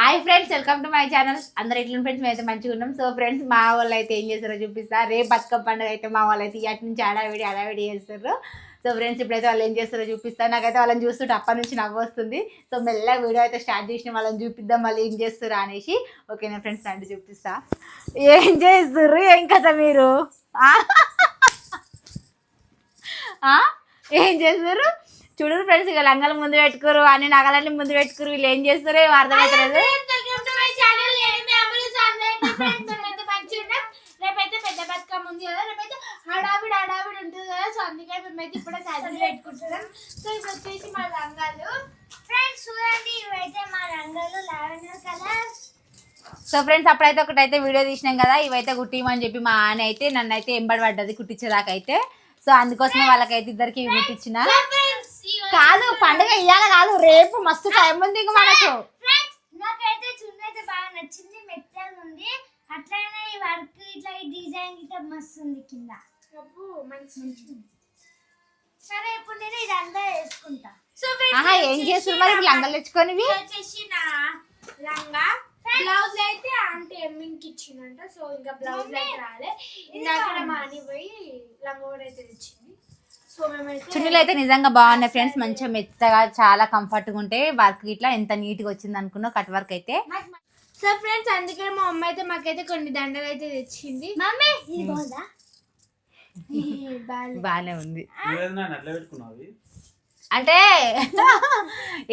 Hi friends welcome to my channel అందరు ఎట్లా friends మేము అయితే మంచిగా ఉన్నాం. సో ఫ్రెండ్స్ మా వాళ్ళు అయితే ఏం చేస్తారో చూపిస్తా. రేపు బతుకమ్మ పండుగ అయితే మా వాళ్ళు అయితే ఇటు నుంచి అడావిడి అడావిడి చేస్తారు. సో ఫ్రెండ్స్ ఇప్పుడైతే వాళ్ళు ఏం చేస్తారో చూపిస్తాను నాకైతే వాళ్ళని చూస్తుంటే అప్పటి నుంచి నవ్వు వస్తుంది. సో మెల్లగా వీడియో అయితే స్టార్ట్ చేసిన వాళ్ళని చూపిద్దాం వాళ్ళు ఏం చేస్తారు అనేసి. ఓకేనా ఫ్రెండ్స్ అంటే చూపిస్తా. ఏం చేస్తారు ఏం కదా మీరు? ఏం చేస్తారు చూడరు ఫ్రెండ్స్ ఇక లంగాలు ముందు పెట్టుకోరు అన్ని నగలన్నీ ముందు పెట్టుకోరు వీళ్ళు ఏం చేస్తారో ఏం అర్థమవుతలేదు హడావిడి హడావిడి ఉంటుంది కదా సో అందుకే మేమైతే ఇప్పుడే సర్దిలు పెట్టుకుంటున్నాం. సో ఇది వచ్చేసి మా రంగాలు ఫ్రెండ్స్ చూడండి ఇవైతే మా రంగాలు లావెండర్ కలర్ సో ఫ్రెండ్స్ అప్పుడైతే ఒకటైతే వీడియో తీసినాం కదా ఇవైతే కుట్టిమని చెప్పి మా ఆయన అయితే నన్ను అయితే ఎంబడి పడ్డది కుట్టించేదాకా అయితే సో అందుకోసమే వాళ్ళకైతే ఇద్దరికి ఇవి కుట్టించిన. కాదు పండుగ ఇయ్యాల కాదు రేపు మస్తు టైం ఉంది ఇంక మనకు. నాకైతే చున్నీ అయితే బాగా నచ్చింది మెత్తగా ఉంది. అట్లనే ఈ వర్క్ ఇట్లా ఈ డిజైన్ ఇట్లా మస్తు ఉంది కింద. మంచి సరే ఇప్పుడు నేను ఇదంతా వేసుకుంటా సో ఆహా ఏం చేస్తారు మరి? ఇప్పుడు లంగలు తెచ్చుకొని? వచ్చేసి నా లంగా. బ్లౌజ్ అయితే ఆంటీ ఎమ్మింగ్ ఇచ్చిందంట. సో ఇంకా బ్లౌజ్ అయితే రాలే. ఇందాక మా అని పోయి లంగా కూడా అయితే తెచ్చింది. చున్నీలు అయితే నిజంగా బాగున్నాయి ఫ్రెండ్స్ మంచిగా మెత్తగా చాలా కంఫర్ట్గా ఉంటే వర్క్ ఇట్లా ఎంత నీట్గా వచ్చింది అనుకున్నా కట్ వర్క్ అయితే? సో ఫ్రెండ్స్ అందుకే మా అమ్మ అయితే మాకైతే కొన్ని దండలు అయితే తెచ్చింది. మమ్మీ ఇది బాగుందా? బాగాలేదు బాగానే ఉంది? అంటే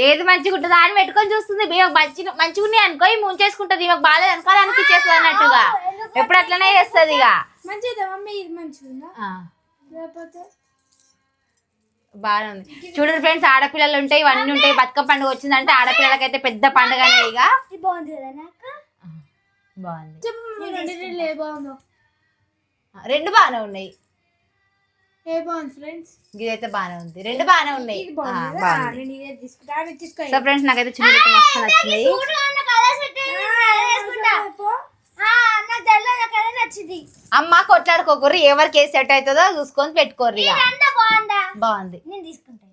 ఏది మంచిగా ఉంటుందా అని పెట్టుకొని చూస్తుంది. ఈమెకు మంచి మంచిగా ఉన్నాయి అనుకో ఈ ముంచేసుకుంటుంది ఈమెకు బాగాలేదు అనుకో అనిపించేస్తుంది అన్నట్టుగా. ఎప్పుడు అట్లనే చేస్తుంది ఇక. మంచిదా మమ్మీ ఇది మంచిగా బాగానే ఉంది. చూడండి ఫ్రెండ్స్ ఆడపిల్లలు ఉంటాయి ఇవన్నీ ఉంటాయి. బతుకమ్మ పండుగ వచ్చిందంటే ఆడపిల్లలకైతే పెద్ద పండుగనే ఇక. బాగుంది రెండు బాగానే ఉన్నాయి. ఇదైతే బాగానే ఉంది. రెండు బాగానే ఉన్నాయి. సో ఫ్రెండ్స్ నాకైతే చిన్న మస్తు నచ్చింది. అమ్మ కొట్లాడుకోకూరి ఎవరికి ఏ సెట్ అవుతుందో చూసుకొని పెట్టుకోర్రి బాగుందా? బాగుంది. నేను తీసుకుంటా.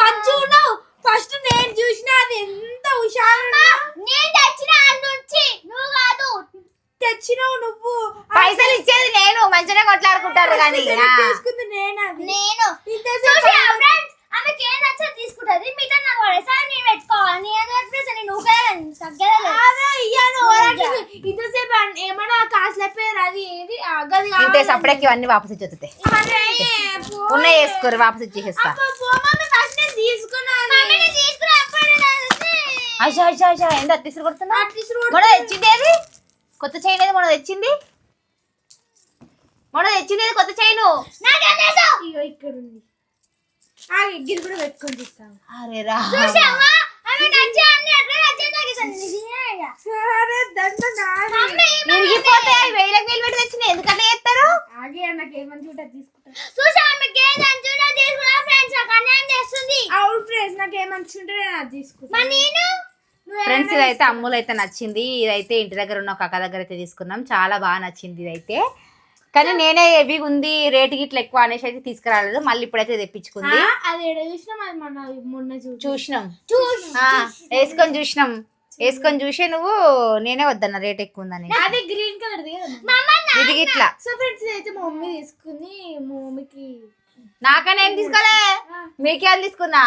మంచిగా ఫస్ట్ నేను చూసిన అది ఎంత హుషారు నేను తెచ్చిన నుంచి నువ్వు కాదు. తెచ్చినావు నువ్వు. పైసలు ఇచ్చేది నేను. మంచిగా కొట్లాడుకుంటారు కానీ. తీసుకుంది నేను నేను. ఆమెకి ఏం నచ్చదు తీసుకుంటది. మిగతా నాకు పడేసారి నేను పెట్టుకోవాలి. నేను చెప్పేసి నేను అదే ఇయ్యాను. ఇంతసేపు ఏమన్నా కాసు లేపారు అది ఏది? గది ఇంతే ఇవన్నీ వాపస్ ఇచ్చేస్తాయి ఉన్నాయి వేసుకోరు వాపస్ ఇచ్చేసేస్తా అషా అషా అషా ఏంటి అది తీసుకు కొడుతున్నా? మొన్న తెచ్చింది ఏది? కొత్త చైన్ ఏది మొన్న తెచ్చింది? మొన్న తెచ్చింది ఏది కొత్త చైను ఇగో ఇక్కడ ఉంది ఆ కూడా పెట్టుకొని అరే రా. సరే దండ విరిగిపోతే అవి వేలకు వేలు పెట్టి తెచ్చింది ఎందుకంటే చేస్తారు? ఆగే నాకు ఏమని చూడ తీసుకుంటా. అవును ఫ్రెండ్స్ నాకు ఏమని తీసుకుంటా. నేను? ఫ్రెండ్స్ ఇదైతే అమ్ములు అయితే నచ్చింది. ఇదైతే ఇంటి దగ్గర ఉన్న ఒక అక్క దగ్గర అయితే తీసుకున్నాం. చాలా బాగా నచ్చింది ఇదైతే. కానీ నేనే హెవీ ఉంది రేటు గిట్ల ఎక్కువ అనేసి అయితే తీసుకురాలేదు. మళ్ళీ ఇప్పుడైతే తెప్పించుకుంది. అది ఎడ చూసినాం? అది మొన్న మొన్న చూసి చూసినాం. ఆ, వేసుకొని చూసినాం. వేసుకొని చూసి నువ్వు నేనే వద్దన్న రేట్ ఎక్కువ ఉందని. అది గ్రీన్ కలర్ ఇది గిట్లా. సో ఫ్రెండ్స్ అయితే మా మమ్మీ తీసుకుంది. మా మమ్మీకి నాకనే ఏం తీసుకోలే? మీకే అది తీసుకున్నా?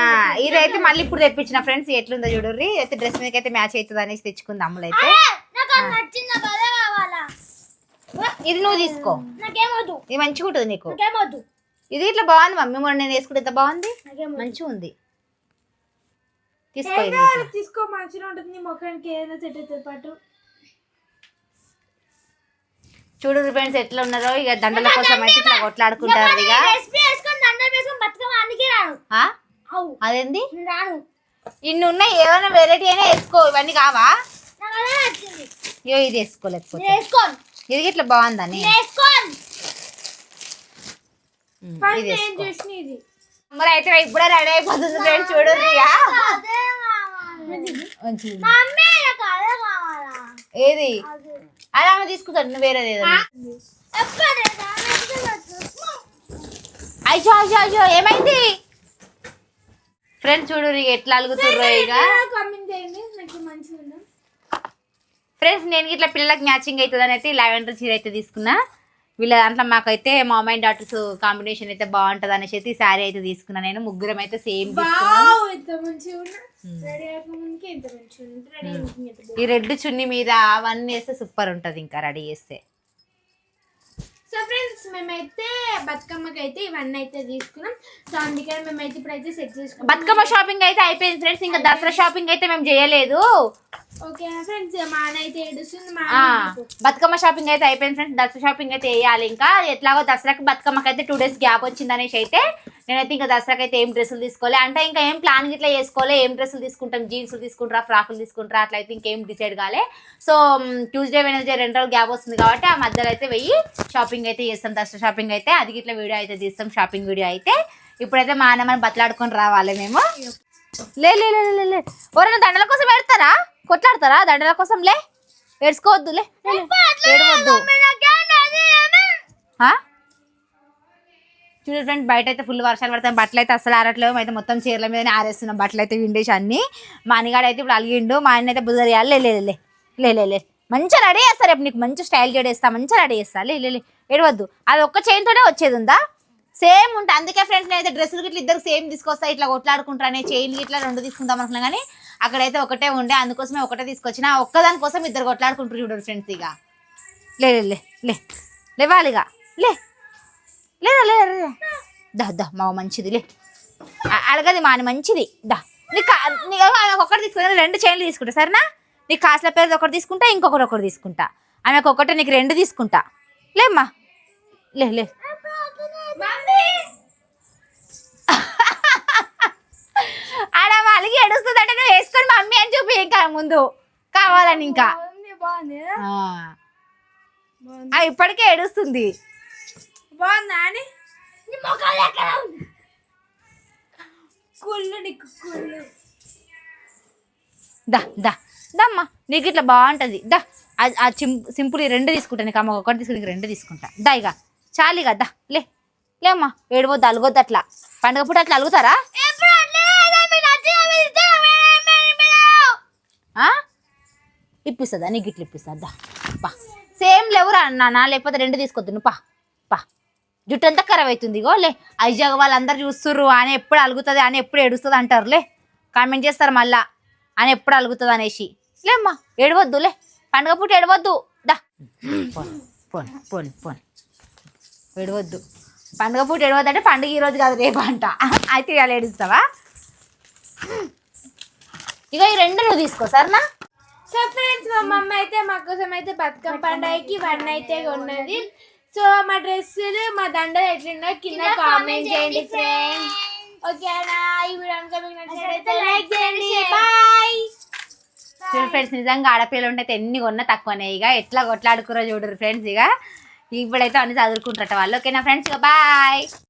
ఆ, ఇదైతే మళ్ళీ ఇప్పుడు తెప్పించిన ఫ్రెండ్స్ ఎట్లుందో చూడుర్రి. అయితే డ్రెస్ మీదకి అయితే మ్యాచ్ అవుతుంది అనేసి తెచ్చుకుంది అమ్ములైతే. నాకు అది నచ్చింది? ఇది నువ్వు తీసుకో. నాకేమొద్దు ఇది మంచిగా ఉంటుంది నీకు. నాకేమొద్దు ఇది ఇట్లా బాగుంది మమ్మీ మొన్న నేను వేసుకుంటే ఎంత బాగుంది? మంచిగా ఉంది. తీసుకో. తీసుకో మంచిగా ఉంటుంది నీ ముఖానికి ఏదైనా సెట్ అవుతుంది పాటు. చూడు ఫ్రెండ్స్ ఎట్లా ఉన్నారో ఇక దండల కోసం అయితే ఇట్లా కొట్లాడుకుంటారు ఇక ఆ? అవు. అదేంది? రాను. ఇన్ని ఉన్నాయి ఏమైనా వెరైటీ అయినా వేసుకో. ఇవన్నీ కావా? నాకు అదే నచ్చింది. అయ్యో ఇది వేసుకోలేకపోతే ఇది ఇట్లా బాగుందని మరి అయితే ఇప్పుడే రెడీ అయిపోతుంది ఫ్రెండ్స్ చూడు ఏది అలా ఆమె తీసుకుంటాడు నువ్వు వేరేది అయ్యో అయ్యో అయ్యో ఏమైంది? ఫ్రెండ్స్ చూడు ఇక ఎట్లా అలుగుతుర్రో ఇక కామెంట్ చేయండి నాకు మంచిగా ఉందా ఫ్రెండ్స్ నేను ఇట్లా పిల్లలకి మ్యాచింగ్ అవుతుంది అని అయితే లావెండర్ చీర అయితే తీసుకున్నా. వీళ్ళ దాంట్లో మాకైతే మామ్ అండ్ డాటర్స్ కాంబినేషన్ అయితే బాగుంటుంది అనేసి అయితే ఈ శారీ అయితే తీసుకున్నా నేను. ముగ్గురం అయితే సేమ్. ఈ రెడ్ చున్నీ మీద అవన్నీ వేస్తే సూపర్ ఉంటుంది ఇంకా రెడీ చేస్తే. సో ఫ్రెండ్స్ మేమైతే బతుకమ్మకి అయితే ఇవన్నీ అయితే తీసుకున్నాం. సో అందుకని మేమైతే ఇప్పుడైతే సెట్ చేసుకున్నాం. బతుకమ్మ షాపింగ్ అయితే అయిపోయింది ఫ్రెండ్స్ ఇంకా దసరా షాపింగ్ అయితే మేము చేయలేదు. బతుకమ్మ షాపింగ్ అయితే అయిపోయింది ఫ్రెండ్స్ దసరా షాపింగ్ అయితే వేయాలి ఇంకా. ఎట్లాగో దసరాకి బతుకమ్మకి అయితే టూ డేస్ గ్యాప్ వచ్చింది అనేసి అయితే నేనైతే ఇంకా దసరాకి అయితే ఏం డ్రెస్సులు తీసుకోవాలి అంటే ఇంకా ఏం ప్లాన్ ఇట్లా చేసుకోవాలి ఏం డ్రెస్సులు తీసుకుంటాం? జీన్స్ తీసుకుంటారా? ఫ్రాకులు తీసుకుంటారా? అట్లా అయితే ఇంకేం డిసైడ్ కాలే. సో ట్యూస్డే వెనస్డే రెండు రోజులు గ్యాప్ వస్తుంది కాబట్టి ఆ మధ్యలో అయితే వెయ్యి షాపింగ్ అయితే చేస్తాం. దసరా షాపింగ్ అయితే అది ఇట్లా వీడియో అయితే తీస్తాం షాపింగ్ వీడియో అయితే. ఇప్పుడైతే మా అన్నమని బతలాడుకొని రావాలి మేము. లే లే లే లే, దండల కోసం పెడతారా కొట్లాడతారా? దండల కోసం లే. ఏడవద్దు. ఆ? చూడు ఫ్రెండ్ బయట అయితే ఫుల్ వర్షాలు పడతాయి. బట్టలు అయితే అసలు ఆరట్లేవు. అయితే మొత్తం చీరల మీదనే ఆరేస్తున్నాం. బట్టలు అయితే విండేసి అన్ని. మా అన్నగాడు అయితే ఇప్పుడు అలిగిండు. మా ఆయన అయితే బుజరియాలి లే లే లే, లే. లే లే మంచిగా రెడీ చేస్తా రేపు నీకు. మంచి స్టైల్ చేస్తా మంచిగా రెడీ చేస్తా. లే ఏడవద్దు. అది ఒక్క చైన్తోనే వచ్చేది ఉందా? సేమ్ ఉంటుంది అందుకే ఫ్రెండ్స్ నేనైతే డ్రెస్సులు గిట్ల ఇద్దరు సేమ్ తీసుకొస్తా. ఇట్లా కొట్లాడుకుంటారనే చైన్ ఇట్లా రెండు తీసుకుందాం అనుకున్నా కానీ అక్కడైతే ఒకటే ఉండే అందుకోసమే ఒకటే తీసుకొచ్చిన. ఒక్కదాని కోసం ఇద్దరు కొట్లాడుకుంటారు చూడరు ఫ్రెండ్స్ ఇక. లే లే లే లే లేవాలిగా లే లేదా లేదా లేదా. దా దా మా మంచిది లే. అడగది మాని మంచిది. దా. నీకు కా- నీకు ఒకటి తీసుకుంటా రెండు చైన్లు తీసుకుంటా సరేనా? నీకు కాసుల పేరు ఒకటి తీసుకుంటా ఇంకొకటి ఒకటి తీసుకుంటా. ఆమెకు ఒకటి నీకు రెండు తీసుకుంటా. లేమ్మా. లే లే. ఏడుస్తుంది అంటే నువ్వు వేసుకొని మమ్మీ అని చూపి ఇంకా ముందు. కావాలని ఇంకా. ఇప్పటికే ఏడుస్తుంది. బాగుందా అని? కుళ్ళు నీకు కుళ్ళు. దా దా. దమ్మా నీకు ఇట్లా బాగుంటుంది. దా ఆ- సింపుల్ ఈ రెండు తీసుకుంటా. నీకు అమ్మ ఒకటి తీసుకుని రెండు తీసుకుంటా. దా ఇక. చాలిగా దా. లే. లేమ్మా ఏడవద్దు అలగొద్దు అట్లా. పండుగ పూట అట్లా అలుగుతారా? ఇప్పిస్తుందా? నీకు ఇట్లా ఇప్పిస్తా దా పా. సేమ్ లేవురా నాన్న లేకపోతే రెండు తీసుకొద్దు పా. పా. జుట్టు అంతా ఖరాబ్ అవుతుంది ఇగో లే. ఐజాగ్ వాళ్ళందరూ చూస్తుర్రు అని ఎప్పుడు అలుగుతుంది అని ఎప్పుడు ఏడుస్తుంది అంటారు లే. కామెంట్ చేస్తారు మళ్ళా. అని ఎప్పుడు అలుగుతుంది అనేసి. లేమ్మా ఏడవద్దు లే. పండుగ పూట ఏడవద్దు. దా. పోన్ పోన్ పోన్ పోన్. ఏడవద్దు. పండుగ పూట ఏడవద్దు అంటే పండుగ ఈరోజు కాదు రేపు అంట. అయితే ఇవాళ ఏడుస్తావా? ఇక ఈ రెండు నువ్వు తీసుకో సరేనా? సో ఫ్రెండ్స్ మా మమ్మ అయితే మా కోసం అయితే బతుకమ్మ పండగకి వన్ అయితే ఉన్నది సో మా డ్రెస్సులు మా దండలు ఎట్లున్నాయో కింద కామెంట్ చేయండి ఫ్రెండ్స్ ఓకేనా? ఈ వీడియో కనుక మీకు నచ్చినట్లయితే లైక్ చేయండి. బాయ్ చూడు ఫ్రెండ్స్ నిజంగా ఆడపిల్లలు ఉంటే ఎన్ని కొన్నా తక్కువనే. ఇక ఎట్లా కొట్లాడుకురో చూడరు ఫ్రెండ్స్ ఇక ఇప్పుడైతే అన్ని చదువుకుంటారట వాళ్ళు. ఓకేనా ఫ్రెండ్స్ ఇక బాయ్